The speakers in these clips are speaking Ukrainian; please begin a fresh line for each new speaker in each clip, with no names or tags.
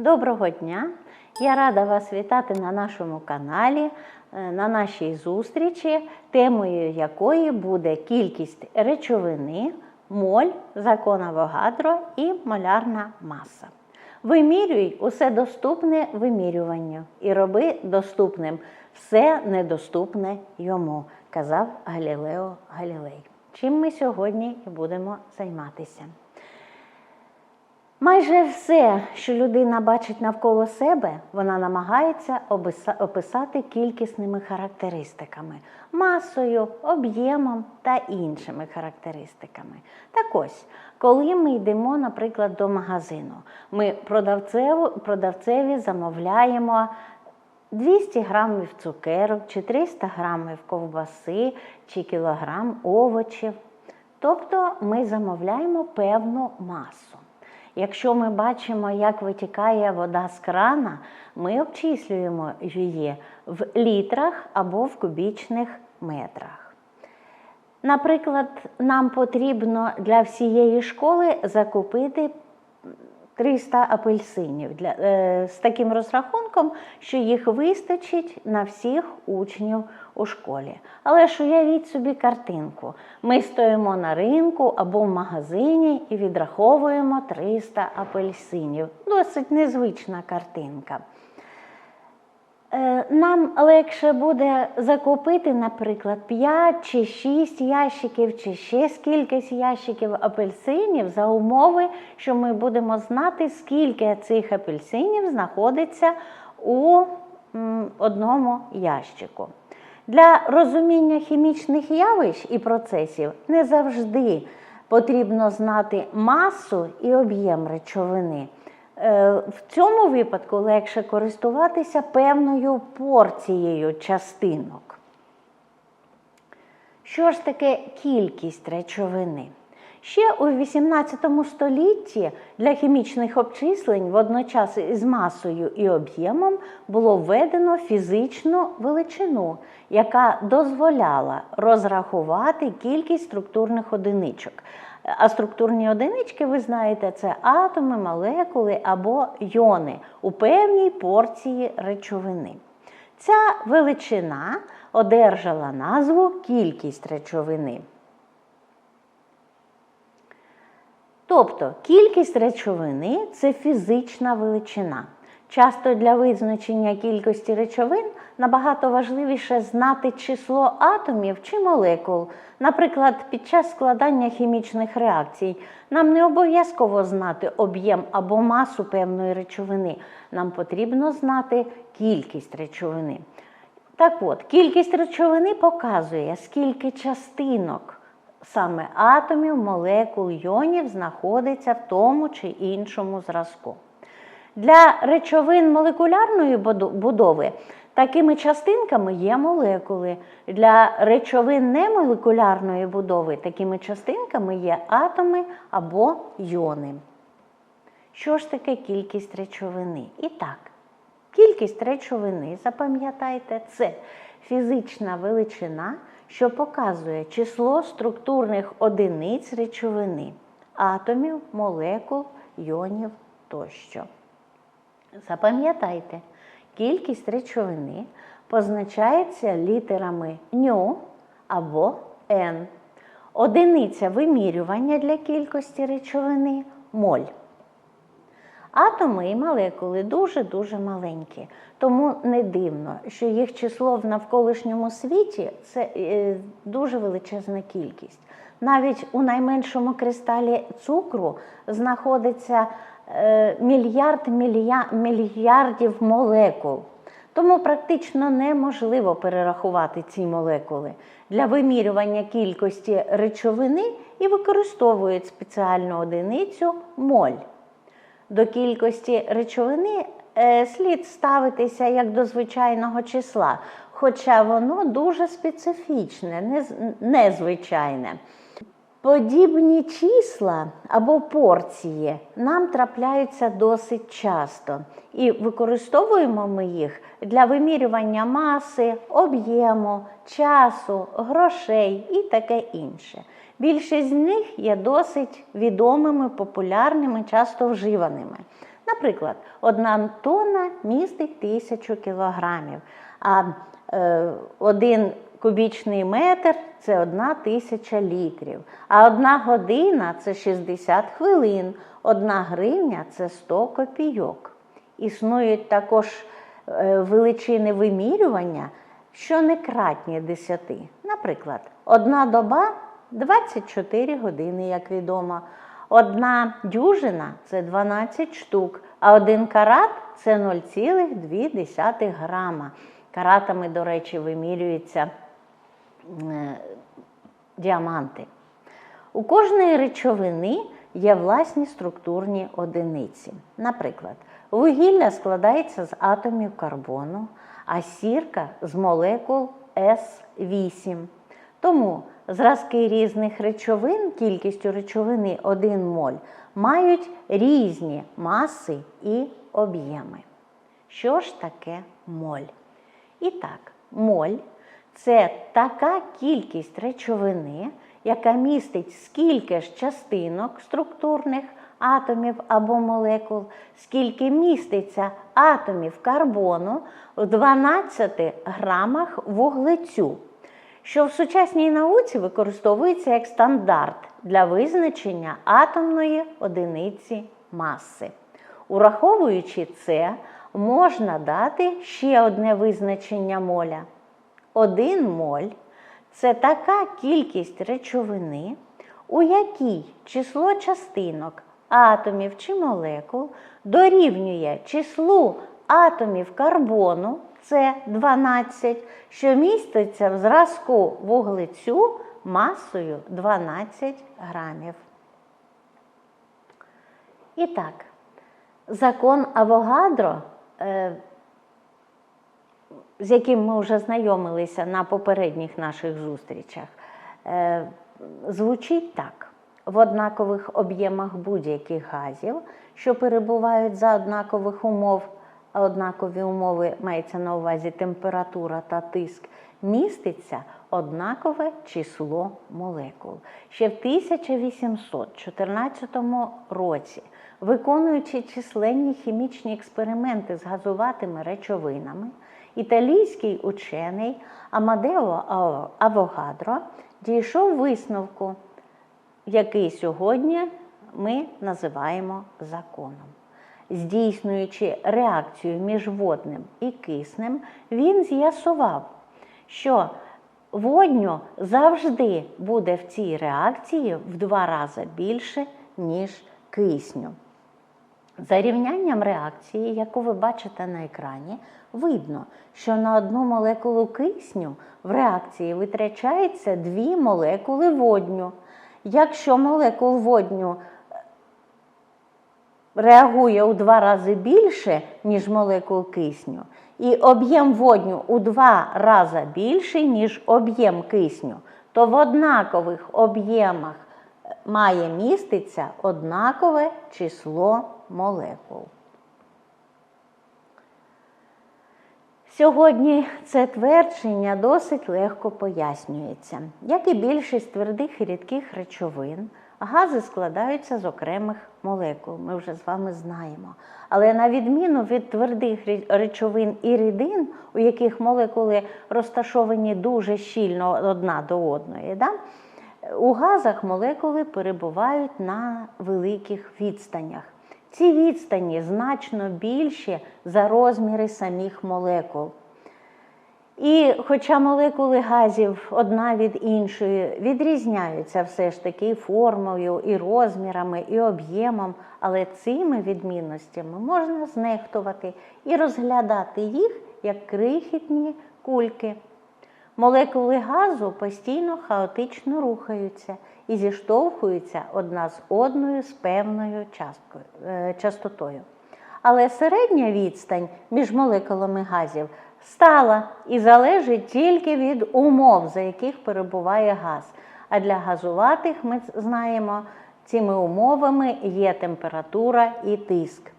Доброго дня! Я рада вас вітати на нашому каналі, е, на нашій зустрічі, темою якої буде кількість речовини, моль, закон Авогадро і малярна маса. Вимірюй усе доступне вимірюванню і роби доступним все недоступне йому, казав Галілео Галілей. Чим ми сьогодні і будемо займатися. Майже все, що людина бачить навколо себе, вона намагається описати кількісними характеристиками, масою, об'ємом та іншими характеристиками. Так ось, коли ми йдемо, наприклад, до магазину, ми продавцеві замовляємо 200 грамів цукерок, чи 300 грамів ковбаси, чи кілограм овочів. Тобто ми замовляємо певну масу. Якщо ми бачимо, як витікає вода з крана, ми обчислюємо її в літрах або в кубічних метрах. Наприклад, нам потрібно для всієї школи закупити 300 апельсинів для, е, з таким розрахунком, що їх вистачить на всіх учнів у школі. Але ж уявіть собі картинку. Ми стоїмо на ринку або в магазині і відраховуємо 300 апельсинів. Досить незвична картинка. Е, Нам легше буде закупити, наприклад, 5 чи 6 ящиків, чи ще скількись ящиків апельсинів за умови, що ми будемо знати, скільки цих апельсинів знаходиться у одному ящику. Для розуміння хімічних явищ і процесів не завжди потрібно знати масу і об'єм речовини. Е, В цьому випадку легше користуватися певною порцією частинок. Що ж таке кількість речовини? Ще у 18 столітті для хімічних обчислень водночас із масою і об'ємом було введено фізичну величину, яка дозволяла розрахувати кількість структурних одиничок. А структурні одинички, ви знаєте, це атоми, молекули або йони у певній порції речовини. Ця величина одержала назву кількість речовини. Тобто кількість речовини це фізична величина. Часто для визначення кількості речовин набагато важливіше знати число атомів чи молекул. Наприклад, під час складання хімічних реакцій нам не обов'язково знати об'єм або масу певної речовини. Нам потрібно знати кількість речовини. Так от, кількість речовини показує, скільки частинок саме атомів, молекул, йонів знаходиться в тому чи іншому зразку. Для речовин молекулярної будови такими частинками є молекули. Для речовин немолекулярної будови такими частинками є атоми або йони. Що ж таке кількість речовини? І так, кількість речовини, запам'ятайте, це фізична величина, що показує число структурних одиниць речовини, атомів, молекул, йонів тощо. Запам'ятайте, кількість речовини позначається літерами ню або N. Одиниця вимірювання для кількості речовини моль. Атоми і молекули дуже-дуже маленькі, тому не дивно, що їх число в навколишньому світі це е, дуже величезна кількість. Навіть у найменшому кристалі цукру знаходиться е, мільярд мільярдів молекул. Тому практично неможливо перерахувати ці молекули. Для вимірювання кількості речовини і використовують спеціальну одиницю моль. До кількості речовини е, слід ставитися як до звичайного числа, хоча воно дуже специфічне, нез- незвичайне. Подібні числа або порції нам трапляються досить часто, і використовуємо ми їх для вимірювання маси, об'єму, часу, грошей і таке інше. Більшість з них є досить відомими, популярними, часто вживаними. Наприклад, одна тонна містить тисячу кілограмів, а е, один кубічний метр це одна тисяча літрів, а одна година це 60 хвилин, одна гривня це 100 копійок. Існують також е, величини вимірювання, що не кратні 10. Наприклад, одна доба 24 години, як відомо. Одна дюжина це 12 штук, а один карат це 0,2 грама. Каратами, до речі, вимірюються е, діаманти. У кожної речовини є власні структурні одиниці. Наприклад, вугілля складається з атомів карбону, а сірка з молекул С8. Тому зразки різних речовин кількістю речовини 1 моль мають різні маси і об'єми. Що ж таке моль? І так, моль це така кількість речовини, яка містить скільки ж частинок структурних атомів або молекул, скільки міститься атомів карбону в 12 грамах вуглецю, що в сучасній науці використовується як стандарт для визначення атомної одиниці маси. Ураховуючи це, можна дати ще одне визначення моля. Один моль це така кількість речовини, у якій число частинок атомів чи молекул дорівнює числу атомів карбону, це 12, що міститься в зразку вуглецю масою 12 грамів. І так, закон Авогадро, е, з яким ми вже знайомилися на попередніх наших зустрічах, е, звучить так: в однакових об'ємах будь-яких газів, що перебувають за однакових умов, однакові умови мається на увазі температура та тиск, міститься однакове число молекул. Ще в 1814 році, виконуючи численні хімічні експерименти з газуватими речовинами, італійський учений Амадео Авогадро дійшов висновку, який сьогодні ми називаємо законом. Здійснюючи реакцію між водним і киснем, він з'ясував, що водню завжди буде в цій реакції в два рази більше, ніж кисню. За рівнянням реакції, яку ви бачите на екрані, видно, що на одну молекулу кисню в реакції витрачається дві молекули водню. Якщо молекул водню реагує у два рази більше, ніж молекул кисню, і об'єм водню у два рази більший, ніж об'єм кисню, то в однакових об'ємах має міститься однакове число молекул. Сьогодні це твердження досить легко пояснюється. Як і більшість твердих і рідких речовин, гази складаються з окремих молекул, ми вже з вами знаємо. Але на відміну від твердих речовин і рідин, у яких молекули розташовані дуже щільно одна до одної, да? у газах молекули перебувають на великих відстанях. Ці відстані значно більші за розміри самих молекул. І хоча молекули газів одна від іншої відрізняються все ж таки формою, і розмірами, і об'ємом, але цими відмінностями можна знехтувати і розглядати їх як крихітні кульки. Молекули газу постійно хаотично рухаються і зіштовхуються одна з одною з певною часткою, е, частотою. Але середня відстань між молекулами газів стала і залежить тільки від умов, за яких перебуває газ. А для газуватих ми знаємо, цими умовами є температура і тиск.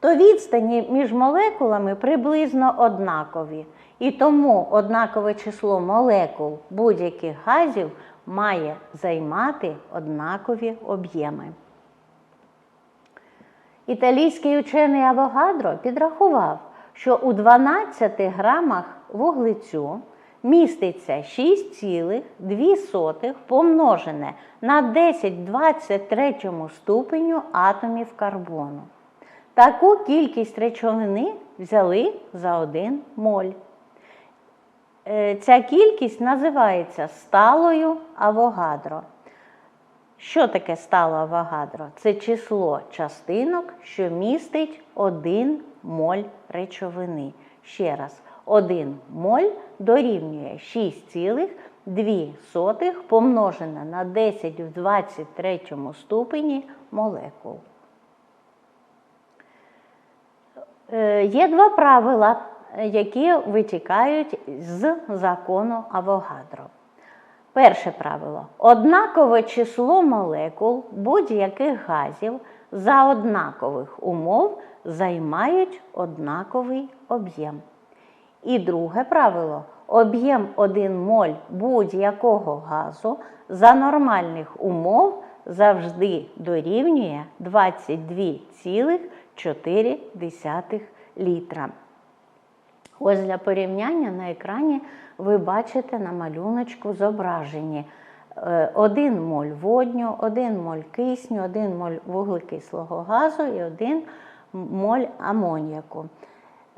То відстані між молекулами приблизно однакові. І тому однакове число молекул будь-яких газів має займати однакові об'єми. Італійський учений Авогадро підрахував, що у 12 грамах вуглецю міститься 6,2 помножене на 10 23 ступеню атомів карбону. Таку кількість речовини взяли за 1 моль. Е, Ця кількість називається сталою Авогадро. Що таке стало Авогадро? Це число частинок, що містить 1 моль речовини. Ще раз, 1 моль дорівнює 6,2 помножене на 10 в 23 ступені молекул. Е, Є два правила, які витікають з закону Авогадро. Перше правило: однакове число молекул будь-яких газів за однакових умов займають однаковий об'єм. І друге правило: об'єм 1 моль будь-якого газу за нормальних умов завжди дорівнює 22,4 літра. Ось для порівняння на екрані ви бачите на малюночку зображені 1 моль водню, 1 моль кисню, 1 моль вуглекислого газу і 1 моль амоніаку.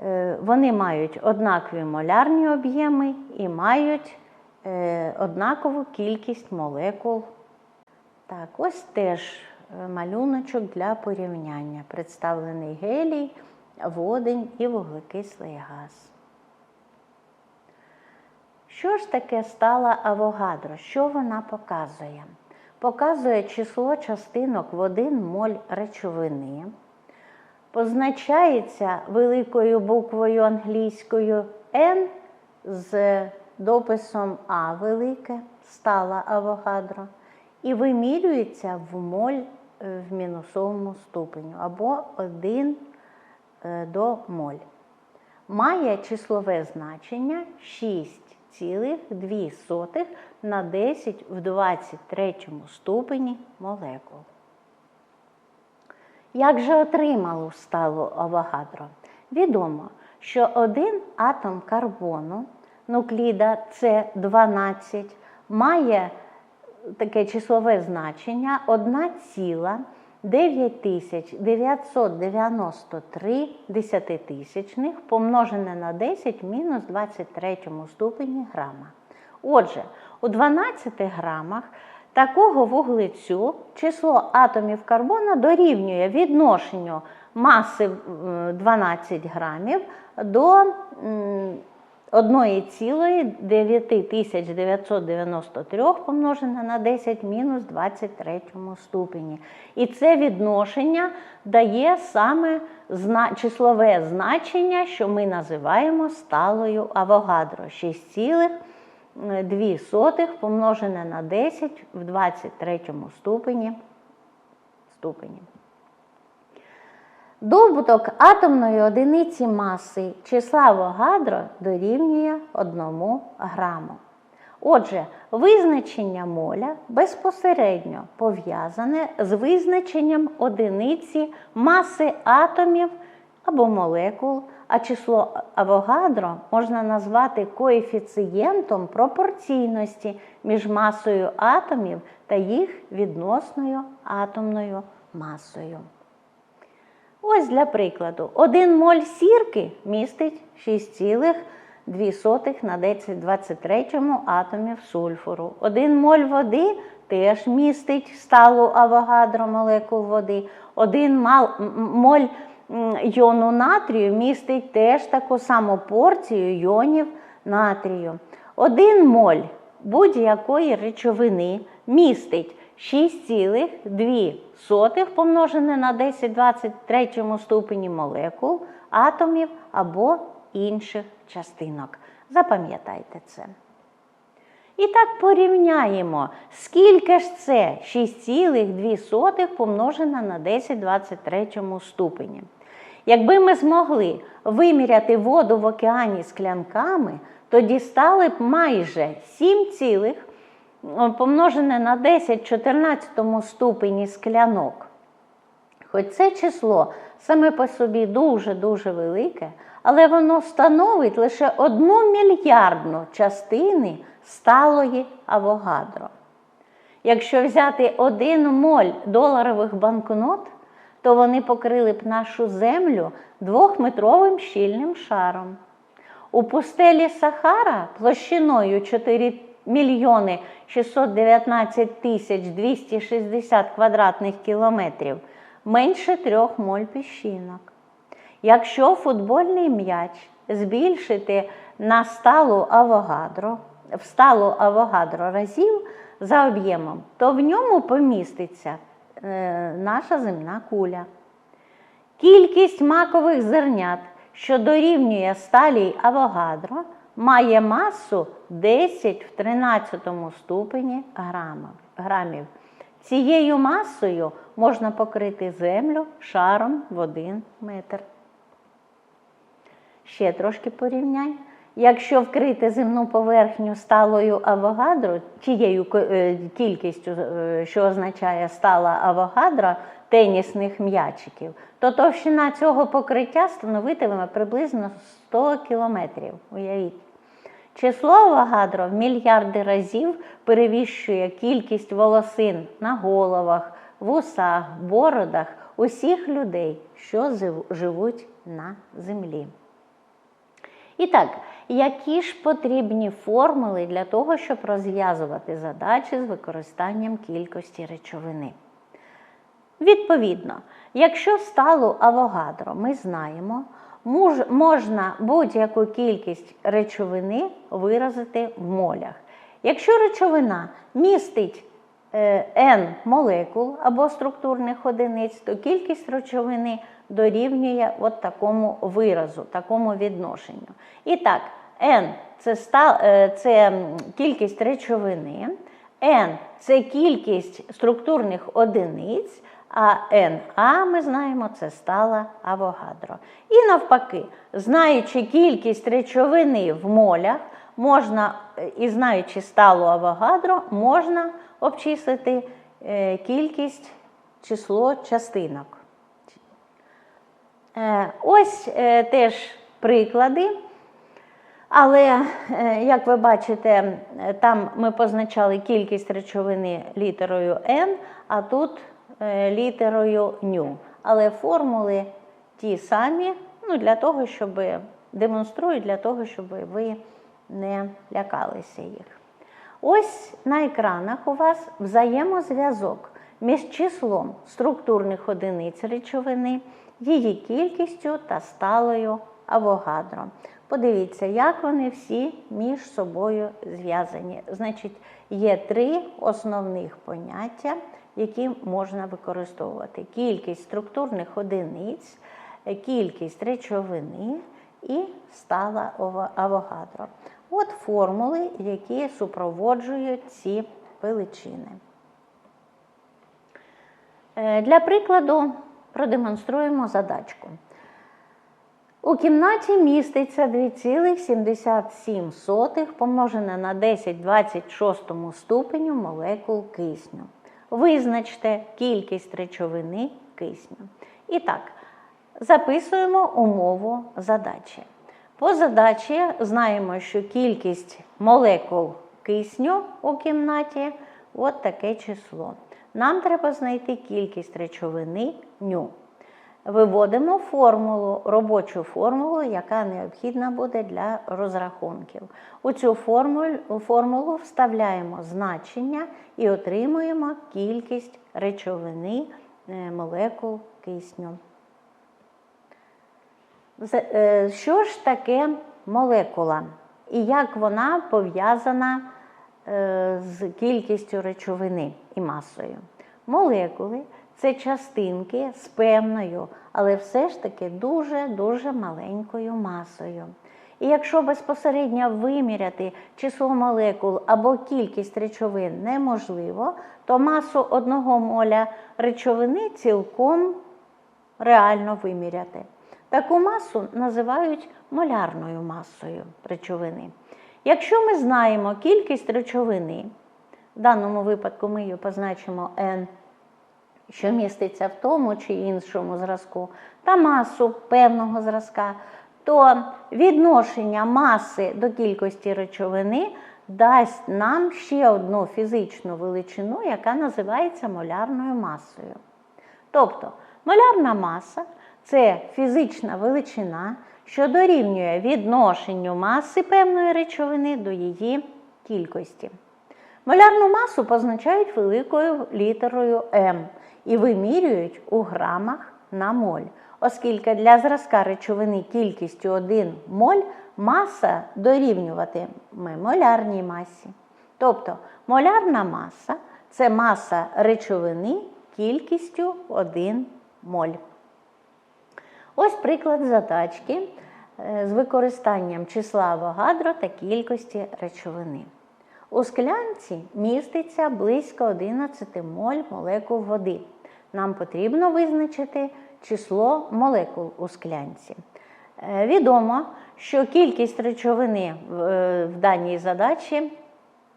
Е, Вони мають однакові молярні об'єми і мають е, однакову кількість молекул. Так, ось теж е, малюночок для порівняння. Представлений гелій, водень і вуглекислий газ. Що ж таке стала Авогадро? Що вона показує? Показує число частинок в 1 моль речовини. Позначається великою буквою англійською N з дописом А велике, стала Авогадро, і вимірюється в моль е, в мінусовому ступеню або 1 е, до моль. Має числове значення 6,2 на 10 в 23 ступені молекул. Як же отримало стало Авогадро? Відомо, що один атом карбону, нукліда С12, має таке числове значення 1,9993 десятитисячних помножене на 10 мінус 23 ступені грама. Отже, у 12 грамах такого вуглецю число атомів карбона дорівнює відношенню маси 12 грамів до м, 1,9993 помножене на 10 мінус 23 ступені. І це відношення дає саме числове значення, що ми називаємо сталою Авогадро 6,2 помножене на 10 в 23 ступені. ступені. Добуток атомної одиниці маси числа Авогадро дорівнює 1 граму. Отже, визначення моля безпосередньо пов'язане з визначенням одиниці маси атомів або молекул, а число Авогадро можна назвати коефіцієнтом пропорційності між масою атомів та їх відносною атомною масою. Ось для прикладу, 1 моль сірки містить 6,2 на 10 23 атомів сульфуру. 1 моль води теж містить сталу авогадро молекул води. 1 мал, моль йону натрію містить теж таку саму порцію йонів натрію. 1 моль будь-якої речовини містить 6,2 помножене на 10 23 ступені молекул, атомів або інших частинок. Запам'ятайте це. І так порівняємо, скільки ж це 6,2 помножене на 10 23 ступені. Якби ми змогли виміряти воду в океані склянками, то дістали б майже 7 цілих помножене на 10 14 ступені склянок. Хоч це число саме по собі дуже-дуже велике, але воно становить лише одну мільярдну частини сталої авогадро. Якщо взяти один моль доларових банкнот, то вони покрили б нашу землю двохметровим щільним шаром. У пустелі Сахара площиною 4 мільйони 619 тисяч 260 квадратних кілометрів менше трьох моль піщинок. Якщо футбольний м'яч збільшити на сталу авогадро, в сталу авогадро разів за об'ємом, то в ньому поміститься наша земна куля. Кількість макових зернят, що дорівнює сталій авогадро, має масу 10 в 13 ступені грамів. Цією масою можна покрити землю шаром в 1 метр. Ще трошки порівнянь. Якщо вкрити земну поверхню сталою авогадро, тією е, кількістю, е, що означає стала авогадро тенісних м'ячиків, то товщина цього покриття становитиме приблизно 100 кілометрів. Уявіть. Число авогадро в мільярди разів перевищує кількість волосин на головах, вусах, бородах усіх людей, що живуть на землі. І так, які ж потрібні формули для того, щоб розв'язувати задачі з використанням кількості речовини? Відповідно, якщо стало авогадро, ми знаємо, можна будь-яку кількість речовини виразити в молях. Якщо речовина містить N молекул або структурних одиниць, то кількість речовини дорівнює от такому виразу, такому відношенню. І так, N це, стал, е, це кількість речовини, N це кількість структурних одиниць, а НА, ми знаємо, це стала авогадро. І навпаки, знаючи кількість речовини в молях, можна, і знаючи сталу авогадро, можна обчислити е, кількість число частинок. Е, ось е, теж приклади. Але, як ви бачите, там ми позначали кількість речовини літерою N, а тут літерою ню. Але формули ті самі, ну, для того, щоб демонструю, для того, щоб ви не лякалися їх. Ось на екранах у вас взаємозв'язок між числом структурних одиниць речовини її кількістю та сталою авогадро. Подивіться, як вони всі між собою зв'язані. Значить, є три основних поняття, які можна використовувати: кількість структурних одиниць, кількість речовини і стала авогадро. От формули, які супроводжують ці величини. Е, для прикладу, продемонструємо задачку. У кімнаті міститься 2,77 помножене на 10 26 ступеню молекул кисню. Визначте кількість речовини кисню. І так, записуємо умову задачі. По задачі знаємо, що кількість молекул кисню у кімнаті от таке число. Нам треба знайти кількість речовини ню. Виводимо формулу, робочу формулу, яка необхідна буде для розрахунків. У цю формулу, вставляємо значення і отримуємо кількість речовини е, молекул кисню. Е, що ж таке молекула і як вона пов'язана Е, з кількістю речовини і масою. Молекули це частинки з певною, але все ж таки дуже-дуже маленькою масою. І якщо безпосередньо виміряти число молекул або кількість речовин неможливо, то масу одного моля речовини цілком реально виміряти. Таку масу називають молярною масою речовини. Якщо ми знаємо кількість речовини, в даному випадку ми її позначимо N, що міститься в тому чи іншому зразку, та масу певного зразка, то відношення маси до кількості речовини дасть нам ще одну фізичну величину, яка називається молярною масою. Тобто молярна маса це фізична величина, що дорівнює відношенню маси певної речовини до її кількості. Молярну масу позначають великою літерою М і вимірюють у грамах на моль, оскільки для зразка речовини кількістю 1 моль маса дорівнюватиме молярній масі. Тобто молярна маса це маса речовини кількістю 1 моль. Ось приклад задачки е, з використанням числа Авогадро та кількості речовини. У склянці міститься близько 11 моль молекул води. Нам потрібно визначити число молекул у склянці. Е, Відомо, що кількість речовини е, в даній задачі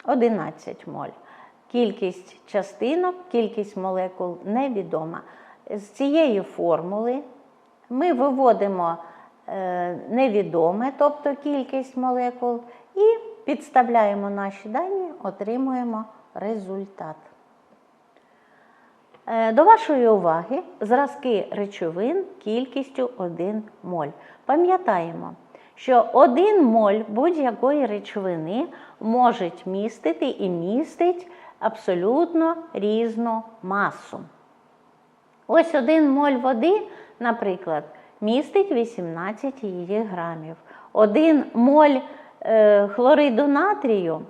11 моль. Кількість частинок, кількість молекул невідома. З цієї формули ми виводимо е, невідоме, тобто кількість молекул, і підставляємо наші дані, отримуємо результат. Е, До вашої уваги зразки речовин кількістю 1 моль. Пам'ятаємо, що 1 моль будь-якої речовини може містити і містить абсолютно різну масу. Ось 1 моль води, наприклад, містить 18 її грамів. 1 моль е, хлориду натрію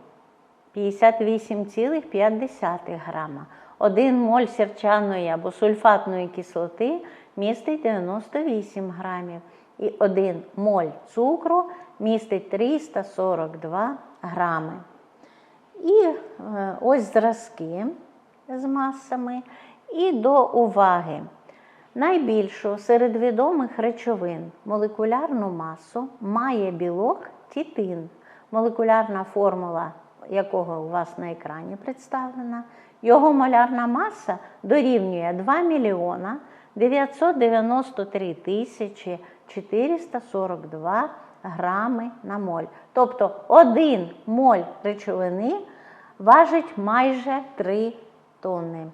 58,5 грама. 1 моль сірчаної або сульфатної кислоти містить 98 грамів. І 1 моль цукру містить 342 грами. І е, ось зразки з масами. І до уваги. Найбільшу серед відомих речовин молекулярну масу має білок тітин, молекулярна формула якого у вас на екрані представлена. Його молярна маса дорівнює 2 мільйона 993 тисячі 442 грами на моль. Тобто 1 моль речовини важить майже 3 тонни.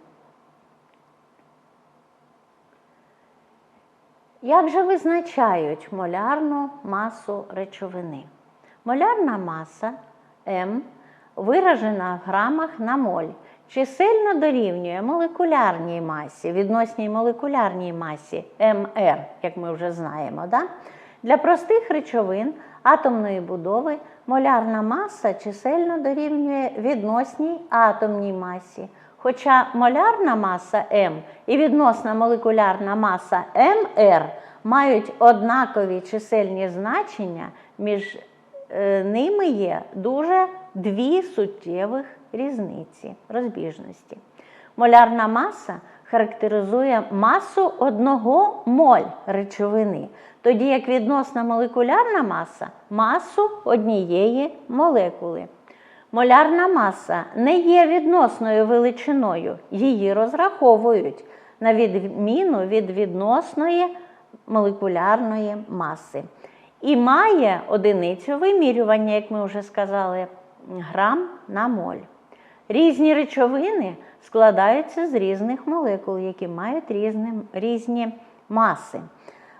Як же визначають молярну масу речовини? Молярна маса М виражена в грамах на моль, чисельно дорівнює молекулярній масі, відносній молекулярній масі МР, як ми вже знаємо. Да? Для простих речовин атомної будови молярна маса чисельно дорівнює відносній атомній масі. Хоча молярна маса М і відносна молекулярна маса МР мають однакові чисельні значення, між е, ними є дуже дві суттєвих різниці розбіжності. Молярна маса характеризує масу одного моль речовини, тоді як відносна молекулярна маса масу однієї молекули. Молярна маса не є відносною величиною, її розраховують на відміну від відносної молекулярної маси. І має одиницю вимірювання, як ми вже сказали, грам на моль. Різні речовини складаються з різних молекул, які мають різні, маси.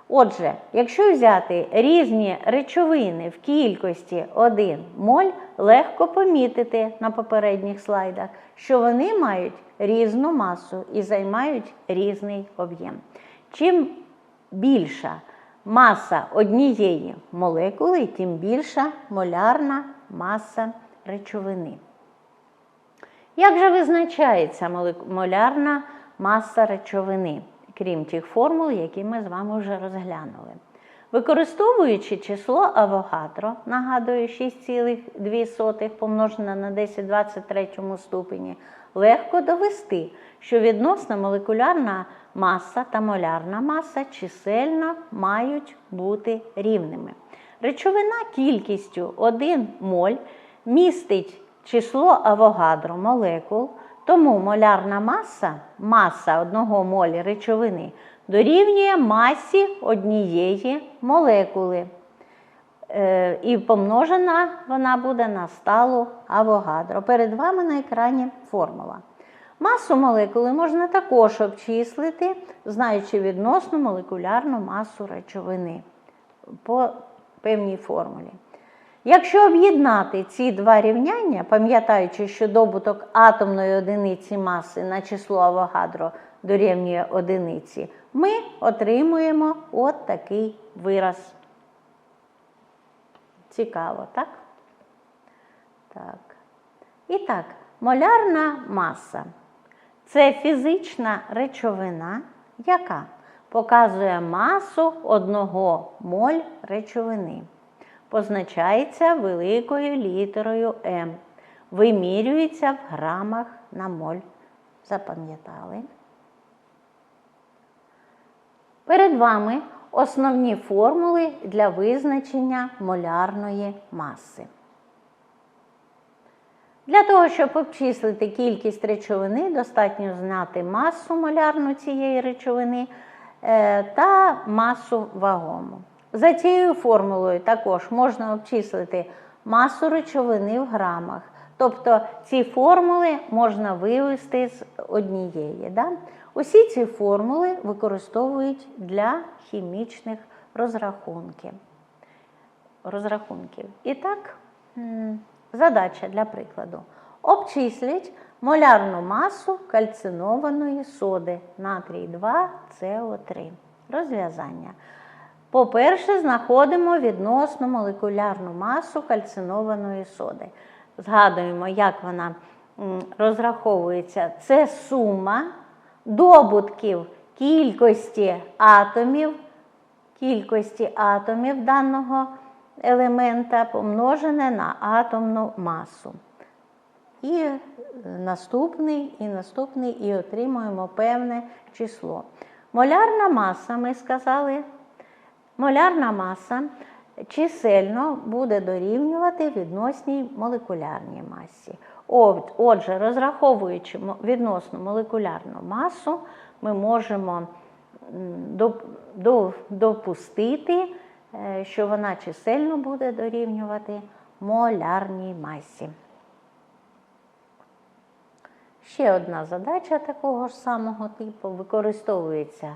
Отже, якщо взяти різні речовини в кількості 1 моль, легко помітити на попередніх слайдах, що вони мають різну масу і займають різний об'єм. Чим більша маса однієї молекули, тим більша молярна маса речовини. Як же визначається молярна маса речовини, крім тих формул, які ми з вами вже розглянули? Використовуючи число Авогадро, нагадую, 6,2 помножене на 10 23 ступені, легко довести, що відносна молекулярна маса та молярна маса чисельно мають бути рівними. Речовина кількістю 1 моль містить число Авогадро молекул Тому молярна маса, маса одного молі речовини, дорівнює масі однієї молекули. Е, І помножена вона буде на сталу авогадро. Перед вами на екрані формула. Масу молекули можна також обчислити, знаючи відносну молекулярну масу речовини по певній формулі. Якщо об'єднати ці два рівняння, пам'ятаючи, що добуток атомної одиниці маси на число Авогадро дорівнює одиниці, ми отримуємо от такий вираз. Цікаво, так? Так. І так, молярна маса це фізична речовина, яка показує масу одного моль речовини. Позначається великою літерою М. Вимірюється в грамах на моль. Запам'ятали? Перед вами основні формули для визначення молярної маси. Для того, щоб обчислити кількість речовини, достатньо знати масу молярну цієї речовини е, та масу вагому. За цією формулою також можна обчислити масу речовини в грамах. Тобто ці формули можна вивести з однієї. Да? Усі ці формули використовують для хімічних розрахунків. розрахунків. І так, задача для прикладу. Обчисліть молярну масу кальцинованої соди натрій 2 СО3. Розв'язання. По-перше, знаходимо відносну молекулярну масу кальцинованої соди. Згадуємо, як вона розраховується. Це сума добутків кількості атомів, кількості атомів даного елемента помножене на атомну масу. І е, наступний, і наступний, і отримуємо певне число. Молярна маса, ми сказали, молярна маса чисельно буде дорівнювати відносній молекулярній масі. Отже, розраховуючи відносну молекулярну масу, ми можемо допустити, е, що вона чисельно буде дорівнювати молярній масі. Ще одна задача такого ж самого типу використовується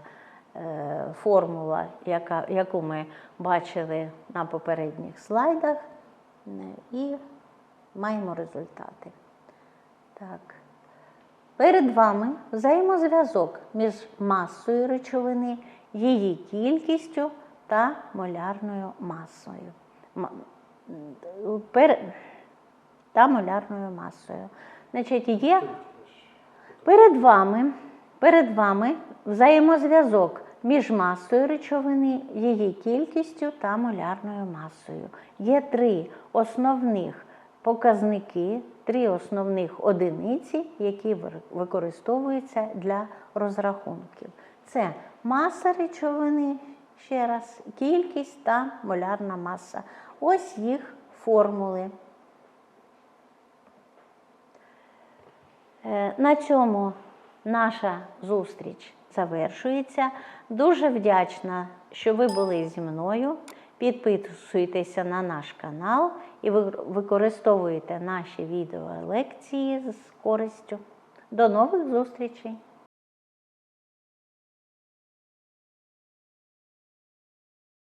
формула, яка, яку ми бачили на попередніх слайдах, е, і маємо результати. Так. Перед вами взаємозв'язок між масою речовини, її кількістю та молярною масою. Та молярною масою. Значить, є Перед вами, перед вами взаємозв'язок між масою речовини, її кількістю та молярною масою. Є три основних показники, три основних одиниці, які використовуються для розрахунків. Це маса речовини, ще раз, кількість та молярна маса. Ось їх формули. Е, На цьому наша зустріч завершується. Дуже вдячна, що ви були зі мною. Підписуйтеся на наш канал і використовуйте наші відеолекції з користю. До нових зустрічей!